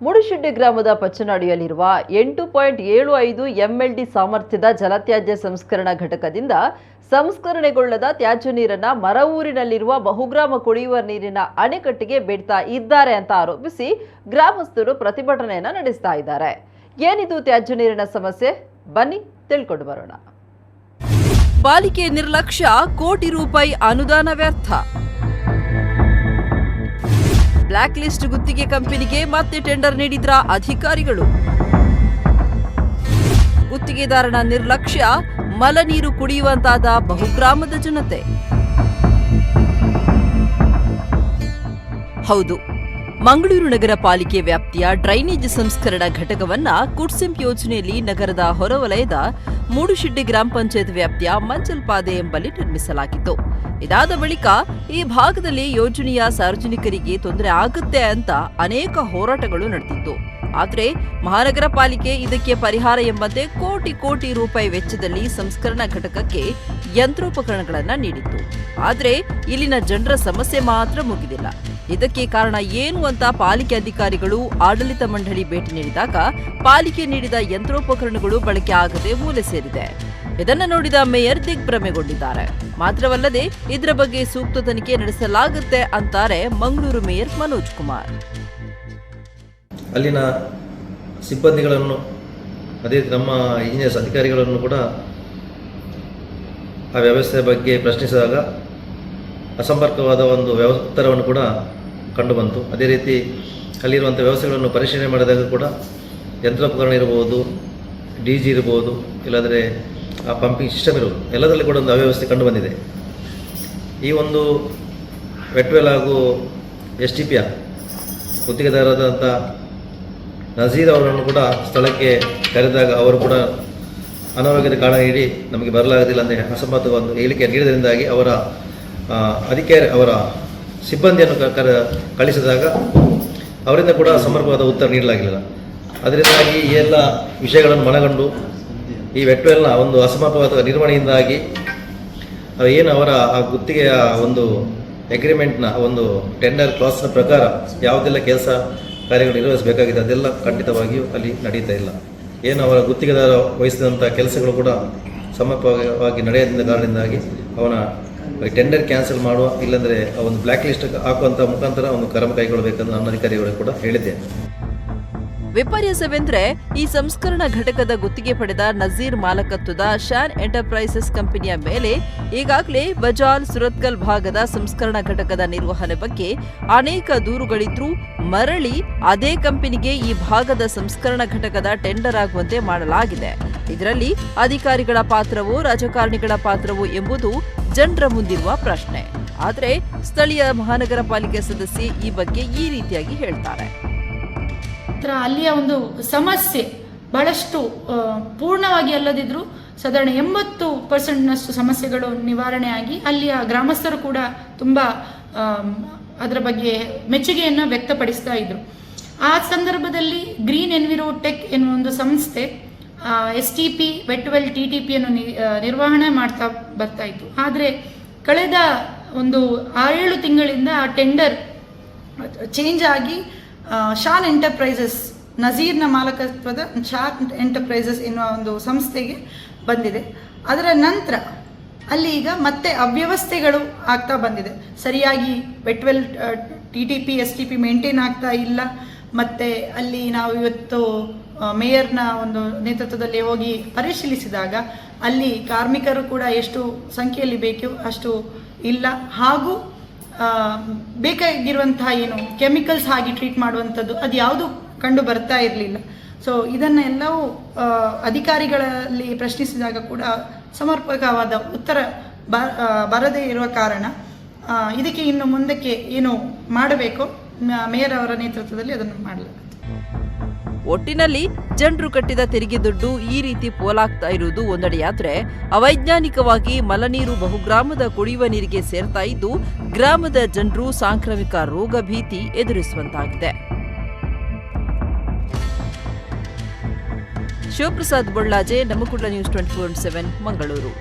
ಮುಡುಶೆಡ್ಡಿ ಗ್ರಾಮದ ಪಚ್ಚನಾಡಿಯಲ್ಲಿರುವ ಎಂಟು ಪಾಯಿಂಟ್ ಏಳು ಐದು ಎಂಎಲ್ಡಿ ಸಾಮರ್ಥ್ಯದ ಜಲತ್ಯಾಜ್ಯ ಸಂಸ್ಕರಣಾ ಘಟಕದಿಂದ ಸಂಸ್ಕರಣೆಗೊಳ್ಳದ ತ್ಯಾಜ್ಯ ನೀರನ್ನ ಮರವೂರಿನಲ್ಲಿರುವ ಬಹುಗ್ರಾಮ ಕುಡಿಯುವ ನೀರಿನ ಅಣೆಕಟ್ಟಿಗೆ ಬಿಡ್ತಾ ಇದ್ದಾರೆ ಅಂತ ಆರೋಪಿಸಿ ಗ್ರಾಮಸ್ಥರು ಪ್ರತಿಭಟನೆಯನ್ನು ನಡೆಸ್ತಾ ಇದ್ದಾರೆ. ಏನಿದು ತ್ಯಾಜ್ಯ ನೀರಿನ ಸಮಸ್ಯೆ? ಬನ್ನಿ, ತಿಳ್ಕೊಂಡು ಬರೋಣ. ಪಾಲಿಕೆ ನಿರ್ಲಕ್ಷ್ಯ, ಕೋಟಿ ರೂಪಾಯಿ ಅನುದಾನ ವ್ಯರ್ಥ. ಬ್ಲಾಕ್ ಲಿಸ್ಟ್ ಗುತ್ತಿಗೆ ಕಂಪನಿಗೆ ಮತ್ತೆ ಟೆಂಡರ್ ನೀಡಿದ್ರ ಅಧಿಕಾರಿಗಳು? ಗುತ್ತಿಗೆದಾರನ ನಿರ್ಲಕ್ಷ್ಯ ಮಲ ನೀರು ಕುಡಿಯುವಂತಾದ ಬಹುಗ್ರಾಮದ ಜನತೆ. ಹೌದು. ಮಂಗಳೂರು ನಗರ ಪಾಲಿಕೆ ವ್ಯಾಪ್ತಿಯ ಡ್ರೈನೇಜ್ ಸಂಸ್ಕರಣಾ ಘಟಕವನ್ನ ಕುಡ್ಸಿಂಪ್ ಯೋಜನೆಯಲ್ಲಿ ನಗರದ ಹೊರವಲಯದ ಮೂಡುಶೆಡ್ಡಿ ಗ್ರಾಮ ಪಂಚಾಯತ್ ವ್ಯಾಪ್ತಿಯ ಮಂಚಲ್ಪಾದೆ ಎಂಬಲ್ಲಿ ನಿರ್ಮಿಸಲಾಗಿತ್ತು. ಇದಾದ ಬಳಿಕ ಈ ಭಾಗದಲ್ಲಿ ಯೋಜನೆಯ ಸಾರ್ವಜನಿಕರಿಗೆ ತೊಂದರೆ ಆಗುತ್ತೆ ಅಂತ ಅನೇಕ ಹೋರಾಟಗಳು ನಡೆದಿತ್ತು. ಆದರೆ ಮಹಾನಗರ ಪಾಲಿಕೆ ಇದಕ್ಕೆ ಪರಿಹಾರ ಎಂಬಂತೆ ಕೋಟಿ ಕೋಟಿ ರೂಪಾಯಿ ವೆಚ್ಚದಲ್ಲಿ ಸಂಸ್ಕರಣಾ ಘಟಕಕ್ಕೆ ಯಂತ್ರೋಪಕರಣಗಳನ್ನು ನೀಡಿತ್ತು. ಆದರೆ ಇಲ್ಲಿನ ಜನರ ಸಮಸ್ಯೆ ಮಾತ್ರ ಮುಗಿದಿಲ್ಲ. ಇದಕ್ಕೆ ಕಾರಣ ಏನು ಅಂತ ಪಾಲಿಕೆ ಅಧಿಕಾರಿಗಳು ಆಡಳಿತ ಮಂಡಳಿ ಭೇಟಿ ನೀಡಿದಾಗ ಪಾಲಿಕೆ ನೀಡಿದ ಯಂತ್ರೋಪಕರಣಗಳು ಬಳಕೆ ಆಗದೆ ಮೂಲೆ ಸೇರಿದೆ. ಇದನ್ನ ನೋಡಿದ ಮೇಯರ್ ದಿಗ್ಭ್ರಮೆಗೊಂಡಿದ್ದಾರೆ. ಮಾತ್ರವಲ್ಲದೆ ಇದರ ಬಗ್ಗೆ ಸೂಕ್ತ ತನಿಖೆ ನಡೆಸಲಾಗುತ್ತೆ ಅಂತಾರೆ ಮಂಗಳೂರು ಮೇಯರ್ ಮನೋಜ್ ಕುಮಾರ್. ಅಲ್ಲಿನ ಸಿಬ್ಬಂದಿಗಳನ್ನು, ಅದೇ ನಮ್ಮ ಇಂಜಿನಿಯರ್ಸ್ ಅಧಿಕಾರಿಗಳನ್ನು ಕೂಡ ಆ ವ್ಯವಸ್ಥೆ ಬಗ್ಗೆ ಪ್ರಶ್ನಿಸಿದಾಗ ಅಸಂಪರ್ಕವಾದ ಒಂದು ವ್ಯವ ಕೂಡ ಕಂಡುಬಂತು. ಅದೇ ರೀತಿ ಅಲ್ಲಿರುವಂಥ ವ್ಯವಸ್ಥೆಗಳನ್ನು ಪರಿಶೀಲನೆ ಮಾಡಿದಾಗ ಕೂಡ ಯಂತ್ರೋಪಕರಣ ಇರ್ಬೋದು ಡಿ ಜಿ ಇರ್ಬೋದು ಇಲ್ಲಾಂದರೆ ಆ ಪಂಪಿಂಗ್ ಸಿಸ್ಟಮ್ ಇರ್ಬೋದು ಎಲ್ಲದರಲ್ಲಿ ಕೂಡ ಒಂದು ಅವ್ಯವಸ್ಥೆ ಕಂಡುಬಂದಿದೆ. ಈ ಒಂದು ವೆಟ್ವೆಲ್ ಹಾಗೂ ಎಸ್ ಟಿ ಪಿಯ ಗುತ್ತಿಗೆದಾರರಾದಂಥ ನಜೀರ್ ಅವರನ್ನು ಕೂಡ ಸ್ಥಳಕ್ಕೆ ಕರೆದಾಗ ಅವರು ಕೂಡ ಅನಾರೋಗ್ಯದ ಕಾರಣ ನೀಡಿ ನಮಗೆ ಬರಲಾಗದಿಲ್ಲ ಅಂದರೆ ಅಸಮ್ಮತ ಒಂದು ಹೇಳಿಕೆ ನೀಡಿದ್ರಿಂದಾಗಿ ಅವರ ಅಧಿಕಾರಿ ಅವರ ಸಿಬ್ಬಂದಿಯನ್ನು ಕಳಿಸಿದಾಗ ಅವರಿಂದ ಕೂಡ ಸಮರ್ಪಕವಾದ ಉತ್ತರ ನೀಡಲಾಗಿಲ್ಲ. ಅದರಿಂದಾಗಿ ಈ ಎಲ್ಲ ವಿಷಯಗಳನ್ನು ಮನಗಂಡು ಈ ವೆಟ್ವೆಲ್ನ ಒಂದು ಅಸಮರ್ಪವಾದ ನಿರ್ವಹಣೆಯಿಂದಾಗಿ ಏನು ಅವರ ಆ ಗುತ್ತಿಗೆಯ ಒಂದು ಅಗ್ರಿಮೆಂಟ್ನ ಒಂದು ಟೆಂಡರ್ ಕ್ಲಾಸ್ನ ಪ್ರಕಾರ ಯಾವುದೆಲ್ಲ ಕೆಲಸ ಕಾರ್ಯಗಳು ನಿರ್ವಹಿಸಬೇಕಾಗಿದೆ ಅದೆಲ್ಲ ಖಂಡಿತವಾಗಿಯೂ ಅಲ್ಲಿ ನಡೀತಾ ಇಲ್ಲ. ಏನು ಅವರ ಗುತ್ತಿಗೆದಾರ ವಹಿಸಿದಂಥ ಕೆಲಸಗಳು ಕೂಡ ಸಮರ್ಪಕವಾಗಿ ನಡೆಯದಿಂದ ಕಾರಣದಿಂದಾಗಿ ಅವನ ಟೆಂಡರ್ ಕ್ಯಾನ್ಸಲ್ ಮಾಡುವ, ಇಲ್ಲಾಂದರೆ ಒಂದು ಬ್ಲಾಕ್ ಲಿಸ್ಟ್ ಹಾಕುವಂಥ ಮುಖಾಂತರ ಒಂದು ಕ್ರಮ ಕೈಗೊಳ್ಳಬೇಕಂತ ನನ್ನ ಅಧಿಕಾರಿಗಳು ಕೂಡ ಹೇಳಿದ್ದೇನೆ ವಿಪರ್ಯಾಸವೆಂದ್ರೆ ಈ ಸಂಸ್ಕರಣಾ ಘಟಕದ ಗುತ್ತಿಗೆ ಪಡೆದ ನಜೀರ್ ಮಾಲಕತ್ವದ ಶಾನ್ ಎಂಟರ್ಪ್ರೈಸಸ್ ಕಂಪನಿಯ ಮೇಲೆ ಈಗಾಗಲೇ ಬಜಾಲ್ ಸುರತ್ಕಲ್ ಭಾಗದ ಸಂಸ್ಕರಣಾ ಘಟಕದ ನಿರ್ವಹಣೆ ಬಗ್ಗೆ ಅನೇಕ ದೂರುಗಳಿದ್ರೂ ಮರಳಿ ಅದೇ ಕಂಪನಿಗೆ ಈ ಭಾಗದ ಸಂಸ್ಕರಣಾ ಘಟಕದ ಟೆಂಡರ್ ಆಗುವಂತೆ ಮಾಡಲಾಗಿದೆ. ಇದರಲ್ಲಿ ಅಧಿಕಾರಿಗಳ ಪಾತ್ರವೋ, ರಾಜಕಾರಣಿಗಳ ಪಾತ್ರವೋ ಎಂಬುದು ಜನರ ಮುಂದಿರುವ ಪ್ರಶ್ನೆ. ಆದರೆ ಸ್ಥಳೀಯ ಮಹಾನಗರ ಪಾಲಿಕೆ ಸದಸ್ಯೆ ಈ ಬಗ್ಗೆ ಈ ರೀತಿಯಾಗಿ ಹೇಳ್ತಾರೆ. ಅಲ್ಲಿಯ ಒಂದು ಸಮಸ್ಯೆ ಬಹಳಷ್ಟು ಪೂರ್ಣವಾಗಿ ಅಲ್ಲದಿದ್ರೂ ಸಾಧಾರಣ ಎಂಬತ್ತು ಪರ್ಸೆಂಟ್ನಷ್ಟು ಸಮಸ್ಯೆಗಳು ನಿವಾರಣೆ ಆಗಿ ಅಲ್ಲಿಯ ಗ್ರಾಮಸ್ಥರು ಕೂಡ ತುಂಬ ಅದರ ಬಗ್ಗೆ ಮೆಚ್ಚುಗೆಯನ್ನು ವ್ಯಕ್ತಪಡಿಸ್ತಾ ಇದ್ರು. ಆ ಸಂದರ್ಭದಲ್ಲಿ ಗ್ರೀನ್ ಎನ್ವಿರೋ ಟೆಕ್ ಎನ್ನುವ ಒಂದು ಸಂಸ್ಥೆ S T P wet well T T ಪಿಯನ್ನು ನಿರ್ವಹಣೆ ಮಾಡ್ತಾ ಬರ್ತಾ ಇತ್ತು. ಆದರೆ ಕಳೆದ ಒಂದು ಆರೇಳು ತಿಂಗಳಿಂದ ಆ ಟೆಂಡರ್ ಚೇಂಜ್ ಆಗಿ ಶಾಲ್ ಎಂಟರ್ಪ್ರೈಸಸ್ ನಜೀರ್ನ ಮಾಲಕತ್ವದ ಶಾನ್ ಎಂಟರ್ಪ್ರೈಸಸ್ ಎನ್ನುವ ಒಂದು ಸಂಸ್ಥೆಗೆ ಬಂದಿದೆ. ಅದರ ನಂತರ ಅಲ್ಲಿ ಈಗ ಮತ್ತೆ ಅವ್ಯವಸ್ಥೆಗಳು ಆಗ್ತಾ ಬಂದಿದೆ. ಸರಿಯಾಗಿ wet well T T P S T P maintain ಆಗ್ತಾ ಇಲ್ಲ. ಮತ್ತು ಅಲ್ಲಿ ನಾವು ಇವತ್ತು ಮೇಯರ್ನ ಒಂದು ನೇತೃತ್ವದಲ್ಲಿ ಹೋಗಿ ಪರಿಶೀಲಿಸಿದಾಗ ಅಲ್ಲಿ ಕಾರ್ಮಿಕರು ಕೂಡ ಎಷ್ಟು ಸಂಖ್ಯೆಯಲ್ಲಿ ಬೇಕು ಅಷ್ಟು ಇಲ್ಲ. ಹಾಗೂ ಬೇಕಾಗಿರುವಂತಹ ಏನು ಕೆಮಿಕಲ್ಸ್ ಹಾಗೆ ಟ್ರೀಟ್ ಮಾಡುವಂಥದ್ದು ಅದು ಯಾವುದು ಕಂಡು ಬರ್ತಾ ಇರಲಿಲ್ಲ. ಸೊ ಇದನ್ನೆಲ್ಲವೂ ಅಧಿಕಾರಿಗಳಲ್ಲಿ ಪ್ರಶ್ನಿಸಿದಾಗ ಕೂಡ ಸಮರ್ಪಕವಾದ ಉತ್ತರ ಬರದೇ ಇರುವ ಕಾರಣ ಇದಕ್ಕೆ ಇನ್ನು ಮುಂದಕ್ಕೆ ಏನು ಮಾಡಬೇಕೋ? ಮೇಯರ್ ನೇತೃತ್ವದಲ್ಲಿ ಅದನ್ನು ಮಾಡಲಾಗುತ್ತೆ. ಒಟ್ಟಿನಲ್ಲಿ ಜನರು ಕಟ್ಟಿದ ತೆರಿಗೆ ದುಡ್ಡು ಈ ರೀತಿ ಪೋಲಾಗ್ತಾ ಇರುವುದು ಒಂದೆಡೆಯಾದ್ರೆ ಅವೈಜ್ಞಾನಿಕವಾಗಿ ಮಲನೀರು ಬಹುಗ್ರಾಮದ ಕುಡಿಯುವ ನೀರಿಗೆ ಸೇರ್ತಾ ಇದ್ದು ಗ್ರಾಮದ ಜನರು ಸಾಂಕ್ರಾಮಿಕ ರೋಗ ಭೀತಿ ಎದುರಿಸುವಂತಾಗಿದೆ. Shivaprasad Bollaje Namma Kudla news twenty four seven, Mangaluru.